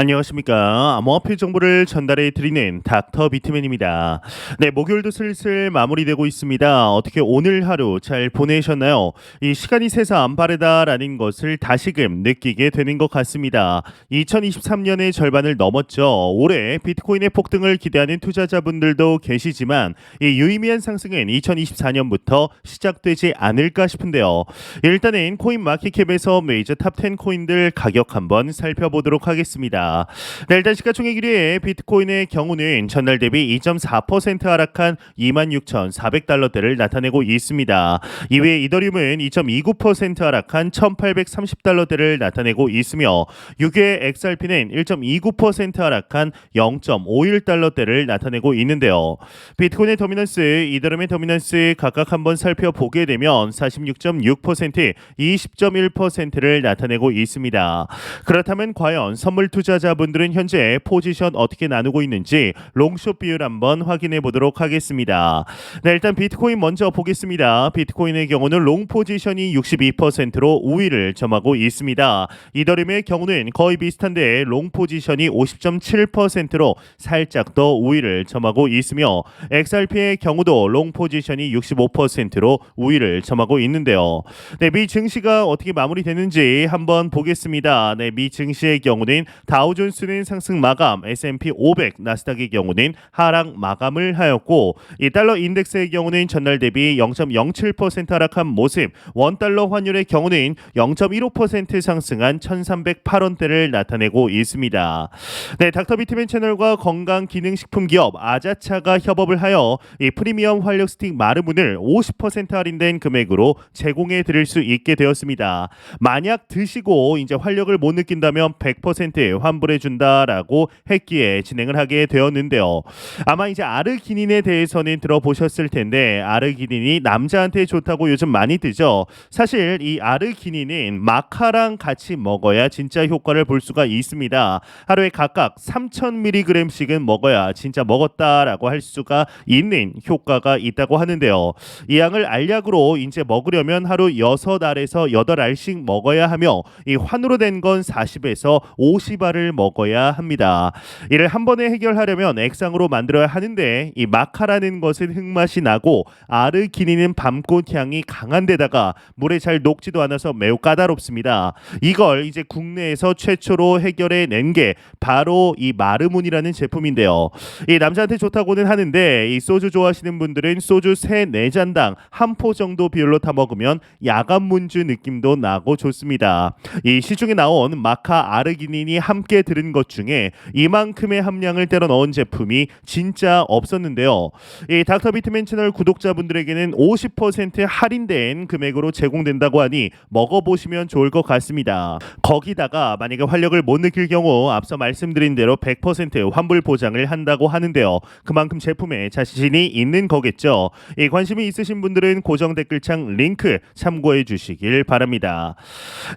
안녕하십니까. 암호화폐 정보를 전달해 드리는 닥터 비트맨입니다. 네, 목요일도 슬슬 마무리되고 있습니다. 어떻게 오늘 하루 잘 보내셨나요? 이 시간이 새삼 빠르다라는 것을 다시금 느끼게 되는 것 같습니다. 2023년의 절반을 넘었죠. 올해 비트코인의 폭등을 기대하는 투자자분들도 계시지만 이 유의미한 상승은 2024년부터 시작되지 않을까 싶은데요. 일단은 코인 마켓캡에서 메이저 탑10 코인들 가격 한번 살펴보도록 하겠습니다. 네, 일단 시가총액 1위의 비트코인의 경우는 전날 대비 2.4% 하락한 26,400달러대를 나타내고 있습니다. 이외에 이더리움은 2.29% 하락한 1,830달러대를 나타내고 있으며 6위의 XRP는 1.29% 하락한 0.51달러대를 나타내고 있는데요. 비트코인의 도미넌스, 이더리움의 도미넌스 각각 한번 살펴보게 되면 46.6%, 20.1%를 나타내고 있습니다. 그렇다면 과연 선물 투자 자분들은 현재 포지션 어떻게 나누고 있는지 롱숏 비율 한번 확인해 보도록 하겠습니다. 네, 일단 비트코인 먼저 보겠습니다. 비트코인의 경우는 롱 포지션이 62%로 우위를 점하고 있습니다. 이더리움의 경우는 거의 비슷한데 롱 포지션이 50.7%로 살짝 더 우위를 점하고 있으며 XRP의 경우도 롱 포지션이 65%로 우위를 점하고 있는데요. 네, 미 증시가 어떻게 마무리되는지 한번 보겠습니다. 네, 미 증시의 경우는 다 우존스는 상승 마감, S&P 500, 나스닥의 경우는 하락 마감을 하였고 이 달러 인덱스의 경우는 전날 대비 0.07% 하락한 모습, 원 달러 환율의 경우는 0.15% 상승한 1,308원대를 나타내고 있습니다. 네, 닥터 비트맨 채널과 건강 기능 식품 기업 아자차가 협업을 하여 이 프리미엄 활력 스틱 마르문을 50% 할인된 금액으로 제공해 드릴 수 있게 되었습니다. 만약 드시고 이제 활력을 못 느낀다면 100% 환불해 준다라고 했기에 진행을 하게 되었는데요. 아마 이제 아르기닌에 대해서는 들어보셨을 텐데 아르기닌이 남자한테 좋다고 요즘 많이 뜨죠. 사실 이 아르기닌은 마카랑 같이 먹어야 진짜 효과를 볼 수가 있습니다. 하루에 각각 3,000mg씩은 먹어야 진짜 먹었다라고 할 수가 있는 효과가 있다고 하는데요. 이 양을 알약으로 이제 먹으려면 하루 6알에서 8알씩 먹어야 하며 이 환으로 된 건 40에서 50알을 먹어야 합니다. 이를 한 번에 해결하려면 액상으로 만들어야 하는데 이 마카라는 것은 흙맛이 나고 아르기닌은 밤꽃 향이 강한 데다가 물에 잘 녹지도 않아서 매우 까다롭습니다. 이걸 이제 국내에서 최초로 해결해 낸 게 바로 이 마르문이라는 제품인데요. 이 남자한테 좋다고는 하는데 이 소주 좋아하시는 분들은 소주 3, 4잔당 한 포 정도 비율로 타 먹으면 야간 문주 느낌도 나고 좋습니다. 이 시중에 나온 마카 아르기닌이 함께 들은 것 중에 이만큼의 함량을 때려 넣은 제품이 진짜 없었는데요. 이 닥터 비트맨 채널 구독자분들에게는 50% 할인된 금액으로 제공된다고 하니 먹어보시면 좋을 것 같습니다. 거기다가 만약에 활력을 못 느낄 경우 앞서 말씀드린 대로 100% 환불 보장을 한다고 하는데요. 그만큼 제품에 자신이 있는 거겠죠. 이 관심이 있으신 분들은 고정 댓글창 링크 참고해 주시길 바랍니다.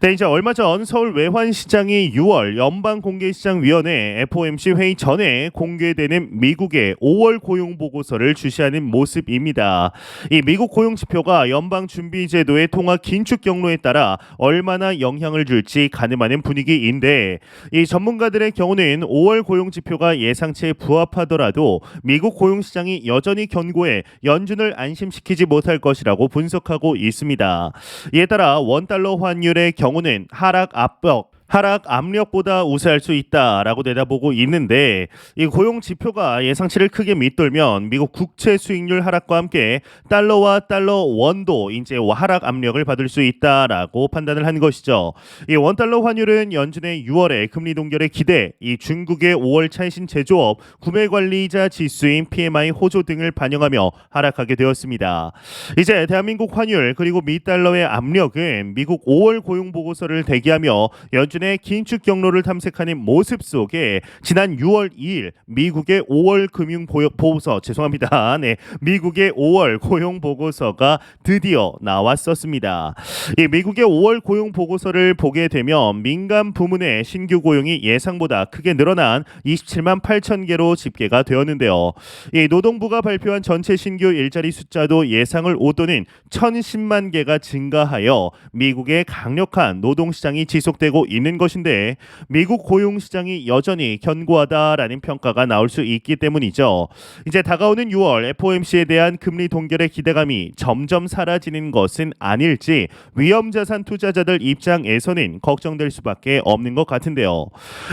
네, 이제 얼마 전 서울 외환시장이 6월 연방 공개시장위원회 FOMC 회의 전에 공개되는 미국의 5월 고용 보고서를 주시하는 모습입니다. 이 미국 고용 지표가 연방 준비 제도의 통화 긴축 경로에 따라 얼마나 영향을 줄지 가늠하는 분위기인데 이 전문가들의 경우는 5월 고용 지표가 예상치에 부합하더라도 미국 고용 시장이 여전히 견고해 연준을 안심시키지 못할 것이라고 분석하고 있습니다. 이에 따라 원 달러 환율의 경우는 하락 압박 하락 압력보다 우세할 수 있다라고 내다보고 있는데 이 고용 지표가 예상치를 크게 밑돌면 미국 국채 수익률 하락과 함께 달러와 달러 원도 이제 하락 압력을 받을 수 있다라고 판단을 한 것이죠. 이 원 달러 환율은 연준의 6월에 금리 동결의 기대, 이 중국의 5월 차이신 제조업, 구매 관리자 지수인 PMI 호조 등을 반영하며 하락하게 되었습니다. 이제 대한민국 환율 그리고 미 달러의 압력은 미국 5월 고용 보고서를 대기하며 연준 연준의 긴축 경로를 탐색하는 모습 속에 지난 6월 2일 미국의 5월 금융 보고서 죄송합니다. 네, 미국의 5월 고용 보고서가 드디어 나왔었습니다. 이 미국의 5월 고용 보고서를 보게 되면 민간 부문의 신규 고용이 예상보다 크게 늘어난 27만 8천 개로 집계가 되었는데요. 이 노동부가 발표한 전체 신규 일자리 숫자도 예상을 오도는 1,010만 개가 증가하여 미국의 강력한 노동 시장이 지속되고 있는 되는 것인데 미국 고용 시장이 여전히 견고하다라는 평가가 나올 수 있기 때문이죠. 이제 다가오는 6월 FOMC에 대한 금리 동결의 기대감이 점점 사라지는 것은 아닐지 위험 자산 투자자들 입장에서는 걱정될 수밖에 없는 것 같은데요.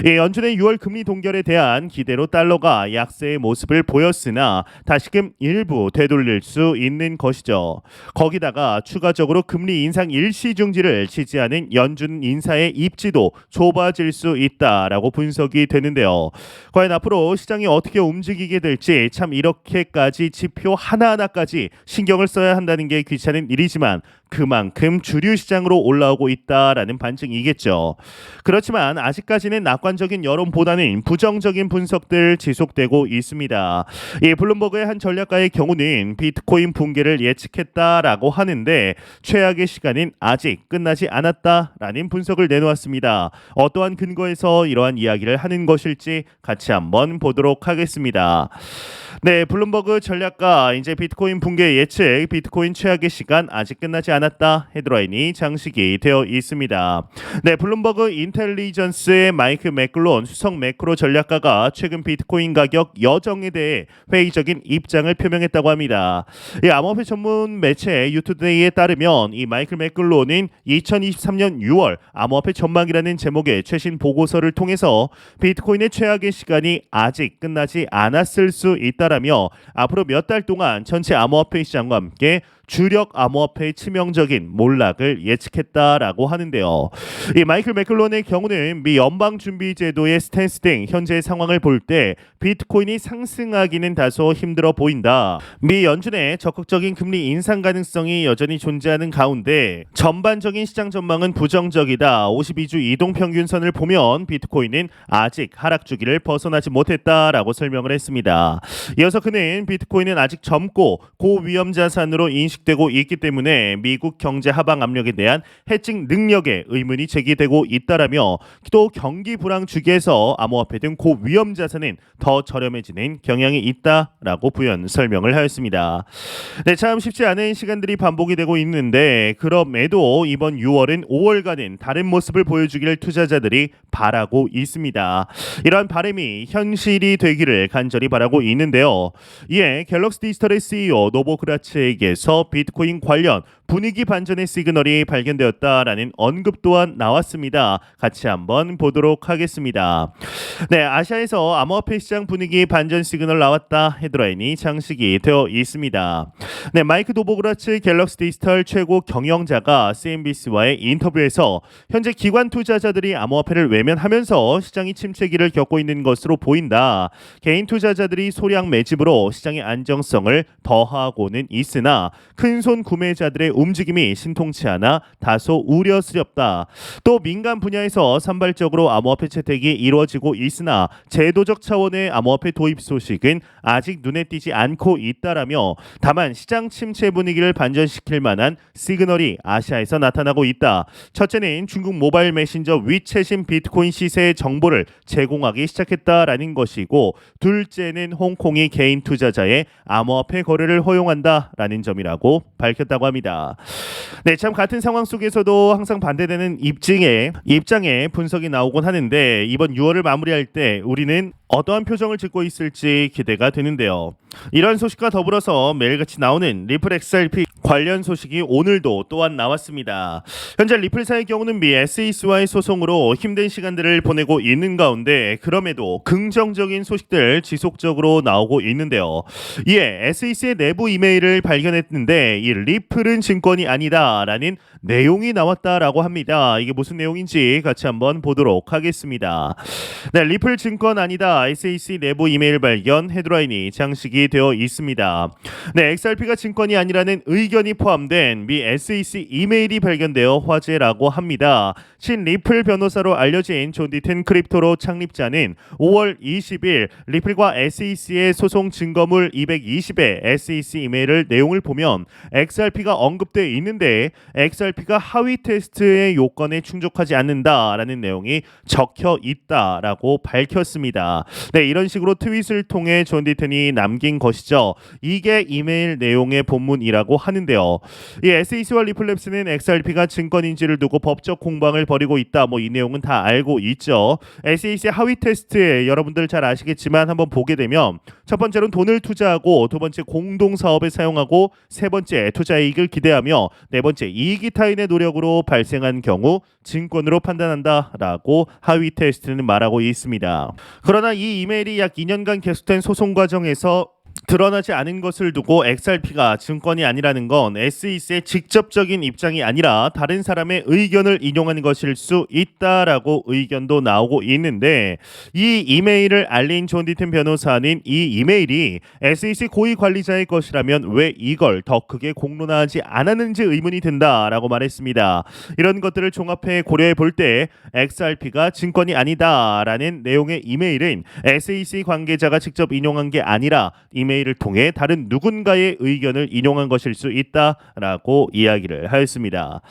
예, 연준의 6월 금리 동결에 대한 기대로 달러가 약세의 모습을 보였으나 다시금 일부 되돌릴 수 있는 것이죠. 거기다가 추가적으로 금리 인상 일시 중지를 지지하는 연준 인사의 입지도 좁아질 수 있다라고 분석이 되는데요. 과연 앞으로 시장이 어떻게 움직이게 될지 참 이렇게까지 지표 하나하나까지 신경을 써야 한다는 게 귀찮은 일이지만 그만큼 주류 시장으로 올라오고 있다라는 반증이겠죠. 그렇지만 아직까지는 낙관적인 여론보다는 부정적인 분석들 지속되고 있습니다. 이 블룸버그의 한 전략가의 경우는 비트코인 붕괴를 예측했다라고 하는데 최악의 시간은 아직 끝나지 않았다라는 분석을 내놓았습니다. 어떠한 근거에서 이러한 이야기를 하는 것일지 같이 한번 보도록 하겠습니다. 네, 블룸버그 전략가 이제 비트코인 붕괴 예측, 비트코인 최악의 시간 아직 끝나지 않았다 헤드라인이 장식이 되어 있습니다. 네, 블룸버그 인텔리전스의 마이크 맥글론 수석 매크로 전략가가 최근 비트코인 가격 여정에 대해 회의적인 입장을 표명했다고 합니다. 이 암호화폐 전문 매체 유투데이에 따르면 이 마이클 맥글론은 2023년 6월 암호화폐 전망이라는 제목의 최신 보고서를 통해서 비트코인의 최악의 시간이 아직 끝나지 않았을 수 있다 라며 앞으로 몇 달 동안 전체 암호화폐 시장과 함께 주력 암호화폐의 치명적인 몰락을 예측했다라고 하는데요. 이 마이클 맥클론의 경우는 미 연방준비제도의 스탠스 등 현재 상황을 볼 때 비트코인이 상승하기는 다소 힘들어 보인다. 미 연준의 적극적인 금리 인상 가능성이 여전히 존재하는 가운데 전반적인 시장 전망은 부정적이다. 52주 이동 평균선을 보면 비트코인은 아직 하락 주기를 벗어나지 못했다라고 설명을 했습니다. 이어서 그는 비트코인은 아직 젊고 고위험 자산으로 인식 되고 있기 때문에 미국 경제 하방 압력에 대한 해칭 능력에 의문이 제기되고 있다라며 또 경기 불황 주기에서 암호화폐 등 고위험 자산은 더 저렴해지는 경향이 있다라고 부연 설명을 하였습니다. 네, 참 쉽지 않은 시간들이 반복이 되고 있는데 그럼에도 이번 6월은 5월과는 다른 모습을 보여주기를 투자자들이 바라고 있습니다. 이러한 바람이 현실이 되기를 간절히 바라고 있는데요. 이에 갤럭시 디지털의 CEO 노보그라츠에게서 비트코인 관련 분위기 반전의 시그널이 발견되었다라는 언급 또한 나왔습니다. 같이 한번 보도록 하겠습니다. 네, 아시아에서 암호화폐 시장 분위기 반전 시그널 나왔다 헤드라인이 장식이 되어 있습니다. 네, 마이크 도보그라츠 갤럭시 디지털 최고 경영자가 CNBC와의 인터뷰에서 현재 기관 투자자들이 암호화폐를 외면하면서 시장이 침체기를 겪고 있는 것으로 보인다. 개인 투자자들이 소량 매집으로 시장의 안정성을 더하고는 있으나 큰손 구매자들의 움직임이 신통치 않아 다소 우려스럽다. 또 민간 분야에서 산발적으로 암호화폐 채택이 이루어지고 있으나 제도적 차원의 암호화폐 도입 소식은 아직 눈에 띄지 않고 있다라며 다만 시장 침체 분위기를 반전시킬 만한 시그널이 아시아에서 나타나고 있다. 첫째는 중국 모바일 메신저 위챗인 비트코인 시세의 정보를 제공하기 시작했다라는 것이고 둘째는 홍콩이 개인 투자자의 암호화폐 거래를 허용한다라는 점이라고 밝혔다고 합니다. 네, 참 같은 상황 속에서도 항상 반대되는 입증에 입장에 분석이 나오곤 하는데 이번 6월을 마무리할 때 우리는 어떠한 표정을 짓고 있을지 기대가 되는데요. 이런 소식과 더불어서 매일같이 나오는 리플 XRP 관련 소식이 오늘도 또한 나왔습니다. 현재 리플사의 경우는 미 SEC와의 소송으로 힘든 시간들을 보내고 있는 가운데 그럼에도 긍정적인 소식들 지속적으로 나오고 있는데요. 이에 SEC의 내부 이메일을 발견했는데 이 리플은 증권이 아니다라는 내용이 나왔다라고 합니다. 이게 무슨 내용인지 같이 한번 보도록 하겠습니다. 네, 리플 증권 아니다. SEC 내부 이메일 발견 헤드라인이 장식이 되어 있습니다. 네, XRP가 증권이 아니라는 의견이 포함된 미 SEC 이메일이 발견되어 화제라고 합니다. 신 리플 변호사로 알려진 존 디튼 크립토로 창립자는 5월 20일 리플과 SEC의 소송 증거물 220의 SEC 이메일을 내용을 보면 XRP가 언급되어 있는데 XRP가 하위 테스트의 요건에 충족하지 않는다라는 내용이 적혀 있다라고 밝혔습니다. 네, 이런 식으로 트윗을 통해 존 디튼이 남긴 남긴 것이죠. 이게 이메일 내용의 본문이라고 하는데요. 이 SEC와 리플랩스는 XRP가 증권인지를 두고 법적 공방을 벌이고 있다. 뭐 이 내용은 다 알고 있죠. SEC 하위 테스트 여러분들 잘 아시겠지만 한번 보게 되면 첫 번째로는 돈을 투자하고 두 번째 공동 사업에 사용하고 세 번째 투자 이익을 기대하며 네 번째 이익이 타인의 노력으로 발생한 경우 증권으로 판단한다라고 하위 테스트는 말하고 있습니다. 그러나 이 이메일이 약 2년간 계속된 소송 과정에서 드러나지 않은 것을 두고 XRP가 증권이 아니라는 건 SEC의 직접적인 입장이 아니라 다른 사람의 의견을 인용하는 것일 수 있다라고 의견도 나오고 있는데 이 이메일을 알린 존 디튼 변호사는 이 이메일이 SEC 고위 관리자의 것이라면 왜 이걸 더 크게 공론화하지 않았는지 의문이 든다라고 말했습니다. 이런 것들을 종합해 고려해 볼 때 XRP가 증권이 아니다라는 내용의 이메일은 SEC 관계자가 직접 인용한 게 아니라 이메일 을 통해 다른 누군가의 의견을 인용한 것일 수 있다라고 이야기를 하였습니다.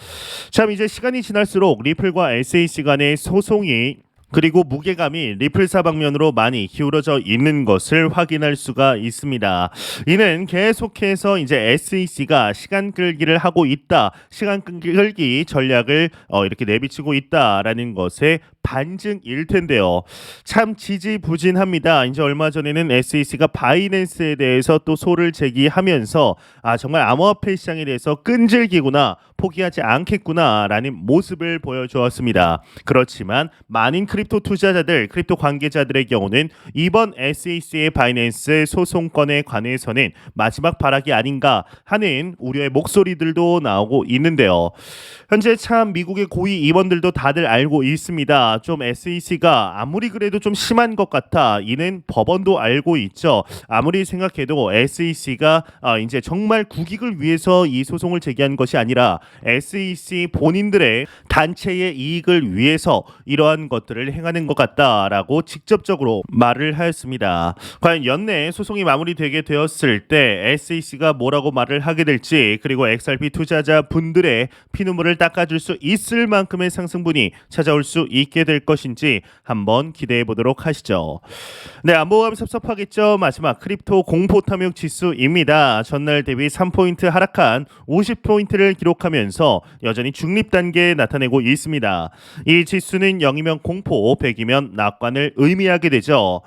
참 이제 시간이 지날수록 리플과 SAC 간의 소송이 그리고 무게감이 리플 사 방면으로 많이 기울어져 있는 것을 확인할 수가 있습니다. 이는 계속해서 이제 SEC가 시간 끌기를 하고 있다, 시간 끌기 전략을 어, 이렇게 내비치고 있다라는 것에 반증일 텐데요. 참 지지부진합니다. 이제 얼마 전에는 SEC가 바이낸스에 대해서 또 소를 제기하면서 아 정말 암호화폐 시장에 대해서 끈질기구나 포기하지 않겠구나라는 모습을 보여주었습니다. 그렇지만 많은 크립토 투자자들, 크립토 관계자들의 경우는 이번 SEC의 바이낸스 소송건에 관해서는 마지막 발악이 아닌가 하는 우려의 목소리들도 나오고 있는데요. 현재 참 미국의 고위 임원들도 다들 알고 있습니다. 좀 SEC가 아무리 그래도 좀 심한 것 같아. 이는 법원도 알고 있죠. 아무리 생각해도 SEC가 아, 이제 정말 국익을 위해서 이 소송을 제기한 것이 아니라 SEC 본인들의 단체의 이익을 위해서 이러한 것들을 행하는 것 같다라고 직접적으로 말을 하였습니다. 과연 연내 소송이 마무리되게 되었을 때 SEC가 뭐라고 말을 하게 될지 그리고 XRP 투자자 분들의 피눈물을 닦아줄 수 있을 만큼의 상승분이 찾아올 수 있게 될 것인지 한번 기대해 보도록 하시죠. 네, 안보감 섭섭하겠죠. 마지막 크립토 공포 탐욕 지수입니다. 전날 대비 3포인트 하락한 50포인트를 기록하면서 여전히 중립 단계에 나타내고 있습니다. 이 지수는 0이면 공포, 100이면 낙관을 의미하게 되죠.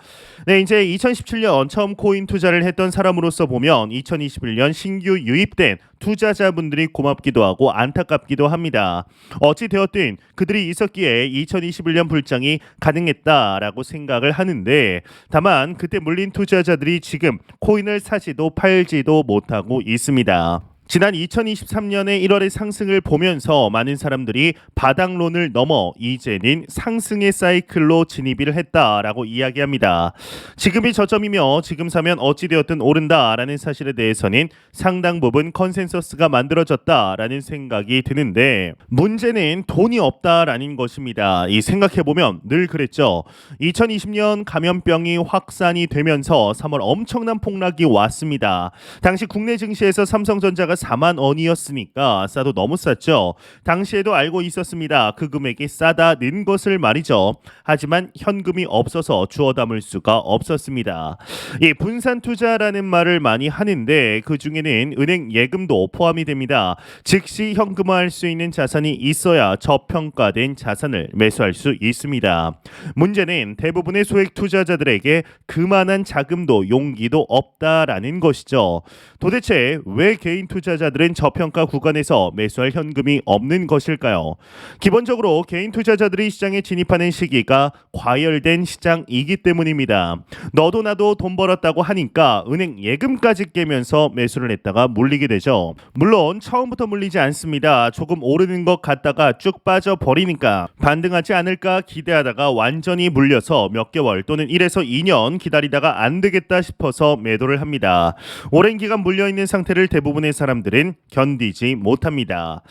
네, 이제 2017년 처음 코인 투자를 했던 사람으로서 보면 2021년 신규 유입된 투자자분들이 고맙기도 하고 안타깝기도 합니다. 어찌 되었든 그들이 있었기에 2021년 불장이 가능했다라고 생각을 하는데 다만 그때 물린 투자자들이 지금 코인을 사지도 팔지도 못하고 있습니다. 지난 2023년의 1월의 상승을 보면서 많은 사람들이 바닥론을 넘어 이제는 상승의 사이클로 진입을 했다라고 이야기합니다. 지금이 저점이며 지금 사면 어찌되었든 오른다라는 사실에 대해서는 상당 부분 컨센서스가 만들어졌다라는 생각이 드는데 문제는 돈이 없다라는 것입니다. 이 생각해 보면 늘 그랬죠. 2020년 감염병이 확산이 되면서 3월 엄청난 폭락이 왔습니다. 당시 국내 증시에서 삼성전자가 4만 원이었으니까 싸도 너무 쌌죠. 당시에도 알고 있었습니다. 그 금액이 싸다는 것을 말이죠. 하지만 현금이 없어서 주워 담을 수가 없었습니다. 이 분산 투자라는 말을 많이 하는데 그 중에는 은행 예금도 포함이 됩니다. 즉시 현금화할 수 있는 자산이 있어야 저평가된 자산을 매수할 수 있습니다. 문제는 대부분의 소액 투자자들에게 그만한 자금도 용기도 없다라는 것이죠. 도대체 왜 개인 투자 자들은 저평가 구간에서 매수할 현금이 없는 것일까요? 기본적으로 개인 투자자들이 시장에 진입하는 시기가 과열된 시장이기 때문입니다. 너도 나도 돈 벌었다고 하니까 은행 예금까지 깨면서 매수를 했다가 물리게 되죠. 물론 처음부터 물리지 않습니다. 조금 오르는 것 같다가 쭉 빠져 버리니까 반등하지 않을까 기대하다가 완전히 물려서 몇 개월 또는 1에서 2년 기다리다가 안 되겠다 싶어서 매도를 합니다. 오랜 기간 물려 있는 상태를 대부분의 사람들 은 견디지 못합니다.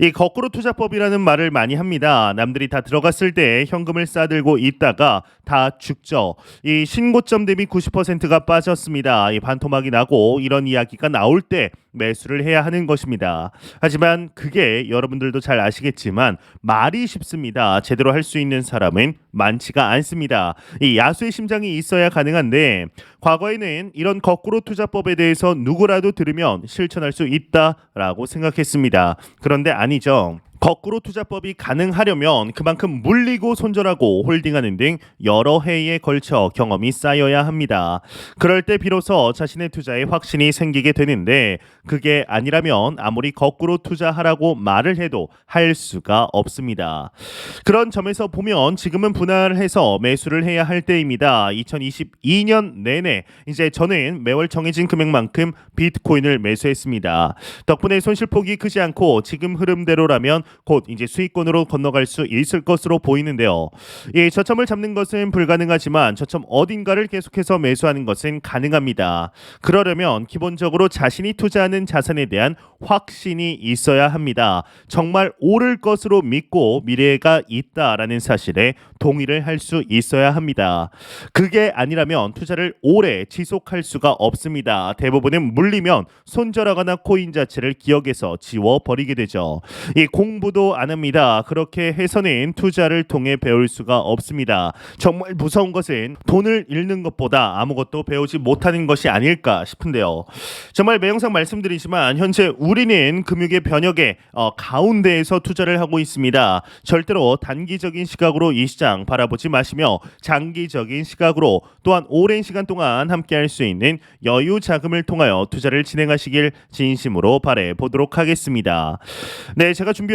이 거꾸로 투자법이라는 말을 많이 합니다. 남들이 다 들어갔을 때 현금을 싸들고 있다가 다 죽죠. 이 신고점 대비 90%가 빠졌습니다. 이 반토막이 나고 이런 이야기가 나올 때 매수를 해야 하는 것입니다. 하지만 그게 여러분들도 잘 아시겠지만 말이 쉽습니다. 제대로 할 수 있는 사람은 많지가 않습니다. 이 야수의 심장이 있어야 가능한데 과거에는 이런 거꾸로 투자법에 대해서 누구라도 들으면 실천할 수 있다라고 생각했습니다. 그런데 아니죠. 거꾸로 투자법이 가능하려면 그만큼 물리고 손절하고 홀딩하는 등 여러 해에 걸쳐 경험이 쌓여야 합니다. 그럴 때 비로소 자신의 투자에 확신이 생기게 되는데 그게 아니라면 아무리 거꾸로 투자하라고 말을 해도 할 수가 없습니다. 그런 점에서 보면 지금은 분할해서 매수를 해야 할 때입니다. 2022년 내내 이제 저는 매월 정해진 금액만큼 비트코인을 매수했습니다. 덕분에 손실폭이 크지 않고 지금 흐름대로라면 곧 이제 수익권으로 건너갈 수 있을 것으로 보이는데요. 이 저점을 잡는 것은 불가능하지만 저점 어딘가를 계속해서 매수하는 것은 가능합니다. 그러려면 기본적으로 자신이 투자하는 자산에 대한 확신이 있어야 합니다. 정말 오를 것으로 믿고 미래가 있다라는 사실에 동의를 할 수 있어야 합니다. 그게 아니라면 투자를 오래 지속할 수가 없습니다. 대부분은 물리면 손절하거나 코인 자체를 기억에서 지워 버리게 되죠. 이 공부 도 안 합니다. 그렇게 해서는 투자를 통해 배울 수가 없습니다. 정말 무서운 것은 돈을 잃는 것보다 아무것도 배우지 못하는 것이 아닐까 싶은데요. 정말 매 영상 말씀드리지만 현재 우리는 금융의 변혁의 어, 가운데에서 투자를 하고 있습니다. 절대로 단기적인 시각으로 이 시장 바라보지 마시며 장기적인 시각으로 또한 오랜 시간 동안 함께할 수 있는 여유 자금을 통하여 투자를 진행하시길 진심으로 바래 보도록 하겠습니다. 네, 제가 준비